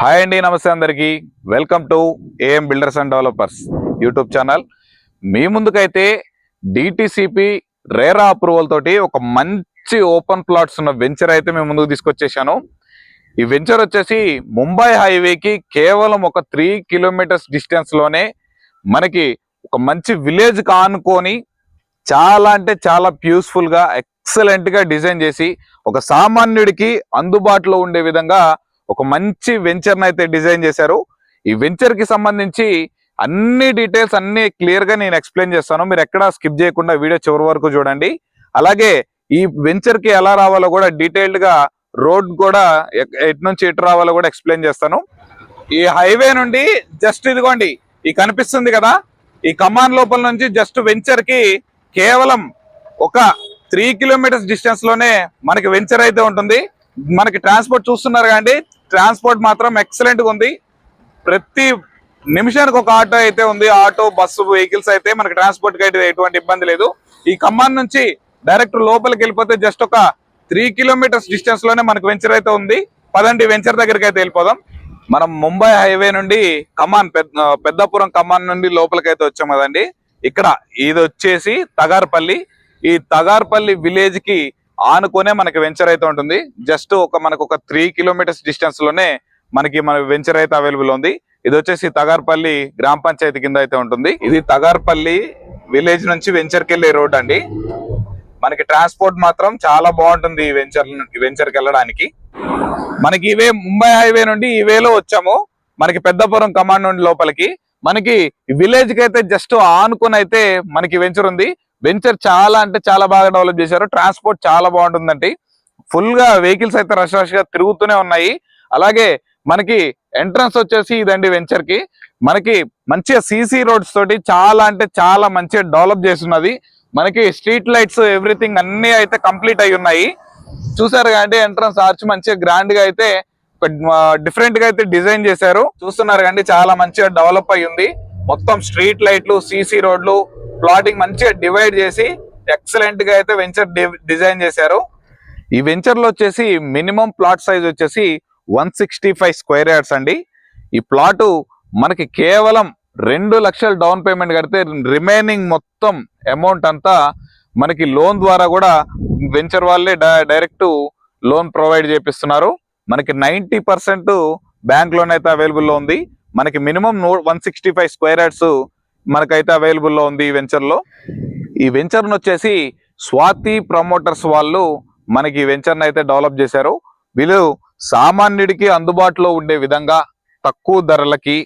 Hi అండి నమస్తే అందరికీ. Welcome to AM builders and developers YouTube channel మీ ముందుకైతే డిటిసిపి రేరా అప్రూవల్ తోటి ఒక మంచి ఓపెన్ ప్లాట్స్ ఉన్న వెంచర్ అయితే మేము ముందుకు తీసుకొచ్చేసాను. ఈ వెంచర్ వచ్చేసి ముంబై హైవేకి కేవలం ఒక త్రీ కిలోమీటర్స్ డిస్టెన్స్లోనే మనకి ఒక మంచి విలేజ్ కానుకొని చాలా అంటే చాలా ప్యూస్ఫుల్గా ఎక్సలెంట్గా డిజైన్ చేసి ఒక సామాన్యుడికి అందుబాటులో ఉండే విధంగా ఒక మంచి వెంచర్ని అయితే డిజైన్ చేశారు. ఈ వెంచర్కి సంబంధించి అన్ని డీటెయిల్స్ అన్ని క్లియర్గా నేను ఎక్స్ప్లెయిన్ చేస్తాను. మీరు ఎక్కడా స్కిప్ చేయకుండా వీడియో చివరి వరకు చూడండి. అలాగే ఈ వెంచర్కి ఎలా రావాలో కూడా డీటెయిల్డ్గా రోడ్ కూడా ఎటు నుంచి ఎటు రావాలో కూడా ఎక్స్ప్లెయిన్ చేస్తాను. ఈ హైవే నుండి జస్ట్ ఇదిగోండి ఈ కనిపిస్తుంది కదా? ఈ కమాన్ లోపల నుంచి జస్ట్ వెంచర్కి కేవలం ఒక త్రీ కిలోమీటర్స్ డిస్టెన్స్లోనే మనకి వెంచర్ అయితే ఉంటుంది. మనకి ట్రాన్స్పోర్ట్ చూస్తున్నారు కానీ ట్రాన్స్పోర్ట్ మాత్రం ఎక్సలెంట్గా ఉంది. ప్రతి నిమిషానికి ఒక ఆటో అయితే ఉంది. ఆటో బస్సు వెహికల్స్ అయితే మనకి ట్రాన్స్పోర్ట్కి అయితే ఎటువంటి ఇబ్బంది లేదు. ఈ ఖమ్మం నుంచి డైరెక్ట్ లోపలికి వెళ్ళిపోతే జస్ట్ ఒక త్రీ కిలోమీటర్స్ డిస్టెన్స్లోనే మనకు వెంచర్ అయితే ఉంది. పదండి వెంచర్ దగ్గరికి అయితే వెళ్ళిపోదాం. మనం ముంబై హైవే నుండి కమాన్ పెద్ద పెద్దపురం ఖమ్మాన్ నుండి లోపలికి అయితే వచ్చాం కదండి. ఇక్కడ ఇది వచ్చేసి తగార్పల్లి. ఈ తగార్పల్లి విలేజ్కి ఆనుకునే మనకి వెంచర్ అయితే ఉంటుంది. జస్ట్ ఒక మనకు ఒక త్రీ కిలోమీటర్స్ డిస్టెన్స్లోనే మనకి మన వెంచర్ అయితే అవైలబుల్ ఉంది. ఇది వచ్చేసి తగార్పల్లి గ్రామ పంచాయతీ కింద అయితే ఉంటుంది. ఇది తగార్పల్లి విలేజ్ నుంచి వెంచర్కి వెళ్ళే రోడ్ అండి. మనకి ట్రాన్స్పోర్ట్ మాత్రం చాలా బాగుంటుంది ఈ వెంచర్ వెంచర్కి వెంచర్కి వెళ్ళడానికి. మనకి ఇవే ముంబై హైవే నుండి ఈ వేలో వచ్చాము. మనకి పెద్దపురం కమాండ్ నుండి లోపలికి. మనకి విలేజ్కి అయితే జస్ట్ ఆనుకుని అయితే మనకి వెంచర్ ఉంది. వెంచర్ చాలా అంటే చాలా బాగా డెవలప్ చేశారు. ట్రాన్స్పోర్ట్ చాలా బాగుంటుందండి. ఫుల్గా వెహికల్స్ అయితే రష్ రష్గా తిరుగుతూనే ఉన్నాయి. అలాగే మనకి ఎంట్రన్స్ వచ్చేసి ఇదండి వెంచర్కి. మనకి మంచిగా సీసీ రోడ్స్ తోటి చాలా అంటే చాలా మంచిగా డెవలప్ చేస్తున్నది. మనకి స్ట్రీట్ లైట్స్ ఎవ్రీథింగ్ అన్ని అయితే కంప్లీట్ అయి ఉన్నాయి. చూసారు కండి ఎంట్రన్స్ ఆర్చ్ మంచిగా గ్రాండ్గా అయితే డిఫరెంట్గా అయితే డిజైన్ చేశారు. చూస్తున్నారు కండి చాలా మంచిగా డెవలప్ అయ్యింది మొత్తం స్ట్రీట్ లైట్లు సీసీ రోడ్లు ప్లాటింగ్ మంచిగా డివైడ్ చేసి ఎక్సలెంట్గా అయితే వెంచర్ డిజైన్ చేశారు. ఈ వెంచర్లో వచ్చేసి మినిమం ప్లాట్ సైజ్ వచ్చేసి one sixty five square yards అండి. ఈ ప్లాట్ మనకి కేవలం రెండు లక్షల డౌన్ పేమెంట్ కడితే రిమైనింగ్ మొత్తం అమౌంట్ అంతా మనకి లోన్ ద్వారా కూడా వెంచర్ వాళ్ళే డైరెక్ట్ లోన్ ప్రొవైడ్ చేపిస్తున్నారు. మనకి నైంటీ పర్సెంట్ బ్యాంక్ లోన్ అయితే అవైలబుల్లో ఉంది. మనకి minimum one sixty five square yards మనకైతే అవైలబుల్లో ఉంది ఈ వెంచర్లో. ఈ వెంచర్ వచ్చేసి స్వాతి ప్రమోటర్స్ వాళ్ళు మనకి ఈ వెంచర్ని అయితే డెవలప్ చేశారు. వీళ్ళు సామాన్యుడికి అందుబాటులో ఉండే విధంగా తక్కువ ధరలకి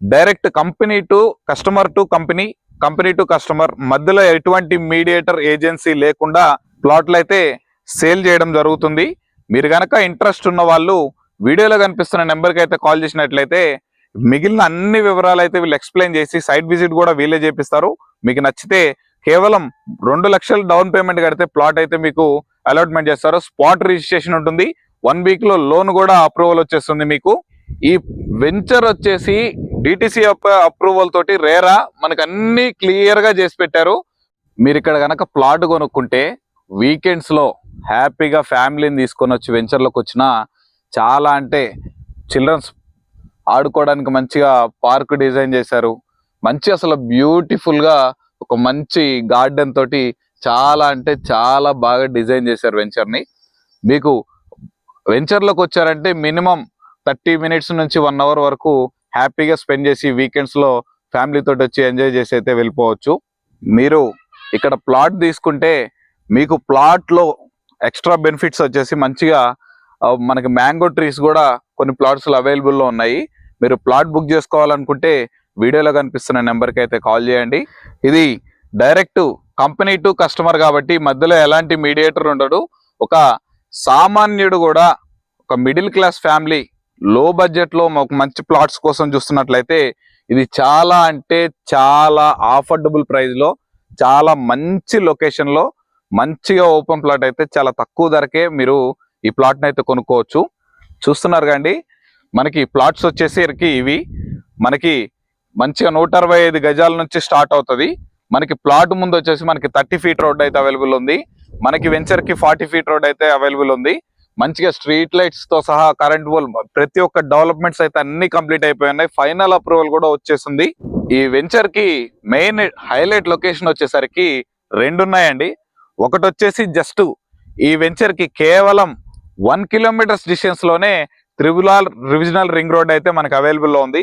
direct company to customer to company company to customer మధ్యలో ఎటువంటి మీడియేటర్ ఏజెన్సీ లేకుండా ప్లాట్లు అయితే సేల్ చేయడం జరుగుతుంది. మీరు గనక ఇంట్రెస్ట్ ఉన్న వాళ్ళు వీడియోలో కనిపిస్తున్న నెంబర్కి అయితే కాల్ చేసినట్లయితే మిగిలిన అన్ని వివరాలు అయితే వీళ్ళు ఎక్స్ప్లెయిన్ చేసి సైట్ విజిట్ కూడా వీళ్ళే చేపిస్తారు. మీకు నచ్చితే కేవలం రెండు లక్షలు డౌన్ పేమెంట్ కడితే ప్లాట్ అయితే మీకు అలాట్మెంట్ చేస్తారు. స్పాట్ రిజిస్ట్రేషన్ ఉంటుంది. వన్ వీక్లో లోన్ కూడా అప్రూవల్ వచ్చేస్తుంది మీకు. ఈ వెంచర్ వచ్చేసి డిటిసి అప్రూవల్ తోటి రేరా మనకు అన్ని క్లియర్గా చేసి పెట్టారు. మీరు ఇక్కడ గనక ప్లాట్ కొనుక్కుంటే వీకెండ్స్లో హ్యాపీగా ఫ్యామిలీని తీసుకొని వచ్చి వెంచర్లోకి వచ్చిన చాలా అంటే చిల్డ్రన్స్ ఆడుకోవడానికి మంచిగా పార్క్ డిజైన్ చేశారు. మంచి అసలు బ్యూటిఫుల్గా ఒక మంచి గార్డెన్ తోటి చాలా అంటే చాలా బాగా డిజైన్ చేశారు వెంచర్ని. మీకు వెంచర్లోకి వచ్చారంటే మినిమం థర్టీ మినిట్స్ నుంచి వన్ అవర్ వరకు హ్యాపీగా స్పెండ్ చేసి వీకెండ్స్లో ఫ్యామిలీ తోటి వచ్చి ఎంజాయ్ చేసి అయితే వెళ్ళిపోవచ్చు. మీరు ఇక్కడ ప్లాట్ తీసుకుంటే మీకు ప్లాట్లో ఎక్స్ట్రా బెనిఫిట్స్ వచ్చేసి మంచిగా మనకి మ్యాంగో ట్రీస్ కూడా కొన్ని ప్లాట్స్ అవైలబుల్లో ఉన్నాయి. మీరు ప్లాట్ బుక్ చేసుకోవాలనుకుంటే వీడియోలో కనిపిస్తున్న నెంబర్కి అయితే కాల్ చేయండి. ఇది డైరెక్ట్ కంపెనీ టు కస్టమర్ కాబట్టి మధ్యలో ఎలాంటి మీడియేటర్ ఉండడు. ఒక సామాన్యుడు కూడా ఒక మిడిల్ క్లాస్ ఫ్యామిలీ లో బడ్జెట్లో ఒక మంచి ప్లాట్స్ కోసం చూస్తున్నట్లయితే ఇది చాలా అంటే చాలా ఆఫర్డబుల్ ప్రైస్లో చాలా మంచి లొకేషన్లో మంచిగా ఓపెన్ ప్లాట్ అయితే చాలా తక్కువ ధరకే మీరు ఈ ప్లాట్ని అయితే కొనుక్కోవచ్చు. చూస్తున్నారు కండి మనకి ప్లాట్స్ వచ్చేసరికి ఇవి. మనకి మంచిగా నూట అరవై ఐదు గజాల నుంచి స్టార్ట్ అవుతుంది. మనకి ప్లాట్ ముందు వచ్చేసి మనకి థర్టీ ఫీట్ రోడ్ అయితే అవైలబుల్ ఉంది. మనకి వెంచర్కి ఫార్టీ ఫీట్ రోడ్ అయితే అవైలబుల్ ఉంది. మంచిగా స్ట్రీట్ లైట్స్తో సహా కరెంట్ పోల్ ప్రతి ఒక్క డెవలప్మెంట్స్ అయితే అన్ని కంప్లీట్ అయిపోయి ఫైనల్ అప్రూవల్ కూడా వచ్చేసింది. ఈ వెంచర్కి మెయిన్ హైలైట్ లొకేషన్ వచ్చేసరికి రెండు ఉన్నాయండి ఒకటి వచ్చేసి జస్ట్ ఈ వెంచర్కి కేవలం one kilometres డిస్టెన్స్లోనే triple R regional ring road అయితే మనకి అవైలబుల్లో ఉంది.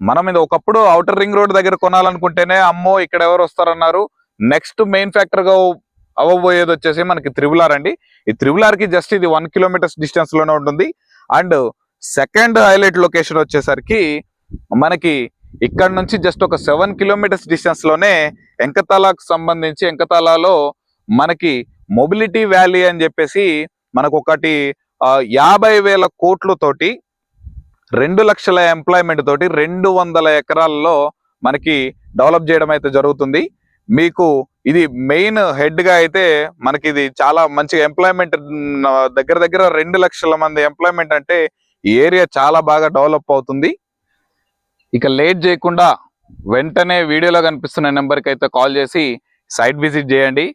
మనం ఇది ఒకప్పుడు అవుటర్ రింగ్ రోడ్ దగ్గర కొనాలనుకుంటేనే అమ్మో ఇక్కడ ఎవరు వస్తారన్నారు. నెక్స్ట్ మెయిన్ ఫ్యాక్టర్గా అవ్వబోయేది వచ్చేసి మనకి త్రిబులార్ అండి. ఈ త్రిబులార్కి జస్ట్ ఇది వన్ కిలోమీటర్స్ డిస్టెన్స్లోనే ఉంటుంది. అండ్ సెకండ్ హైలైట్ లొకేషన్ వచ్చేసరికి మనకి ఇక్కడ నుంచి జస్ట్ ఒక సెవెన్ కిలోమీటర్స్ డిస్టెన్స్లోనే ఎంకతాలాకు సంబంధించి ఎంకతాలాలో మనకి మొబిలిటీ వ్యాలీ అని చెప్పేసి మనకు ఒకటి యాభై వేల కోట్లతోటి రెండు లక్షల ఎంప్లాయ్మెంట్ తోటి రెండు వందల ఎకరాల్లో మనకి డెవలప్ చేయడం అయితే జరుగుతుంది. మీకు ఇది మెయిన్ హెడ్గా అయితే మనకి ఇది చాలా మంచిగా ఎంప్లాయ్మెంట్ దగ్గర దగ్గర రెండు లక్షల మంది ఎంప్లాయ్మెంట్ అంటే ఈ ఏరియా చాలా బాగా డెవలప్ అవుతుంది. ఇక లేట్ చేయకుండా వెంటనే వీడియోలో కనిపిస్తున్న నెంబర్కి అయితే కాల్ చేసి సైట్ విజిట్ చేయండి.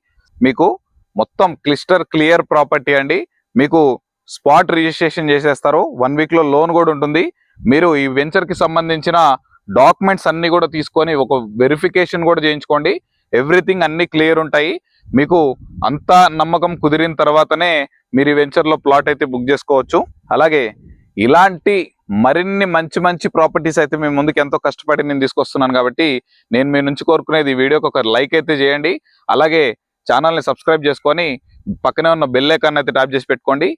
మీకు మొత్తం క్లిస్టర్ క్లియర్ ప్రాపర్టీ అండి. మీకు స్పాట్ రిజిస్ట్రేషన్ చేసేస్తారు. వన్ వీక్లో లోన్ కూడా ఉంటుంది. మీరు ఈ వెంచర్కి సంబంధించిన డాక్యుమెంట్స్ అన్నీ కూడా తీసుకొని ఒక వెరిఫికేషన్ కూడా చేయించుకోండి. ఎవ్రీథింగ్ అన్ని క్లియర్ ఉంటాయి. మీకు అంతా నమ్మకం కుదిరిన తర్వాతనే మీరు ఈ వెంచర్లో ప్లాట్ అయితే బుక్ చేసుకోవచ్చు. అలాగే ఇలాంటి మరిన్ని మంచి మంచి ప్రాపర్టీస్ అయితే మేము ముందుకు ఎంతో కష్టపడి నేను తీసుకొస్తున్నాను కాబట్టి నేను మీ నుంచి కోరుకునేది ఈ వీడియోకి ఒక లైక్ అయితే చేయండి. అలాగే ఛానల్ని సబ్స్క్రైబ్ చేసుకొని పక్కనే ఉన్న బెల్ ఐకాన్ అయితే ట్యాప్ చేసి పెట్టుకోండి.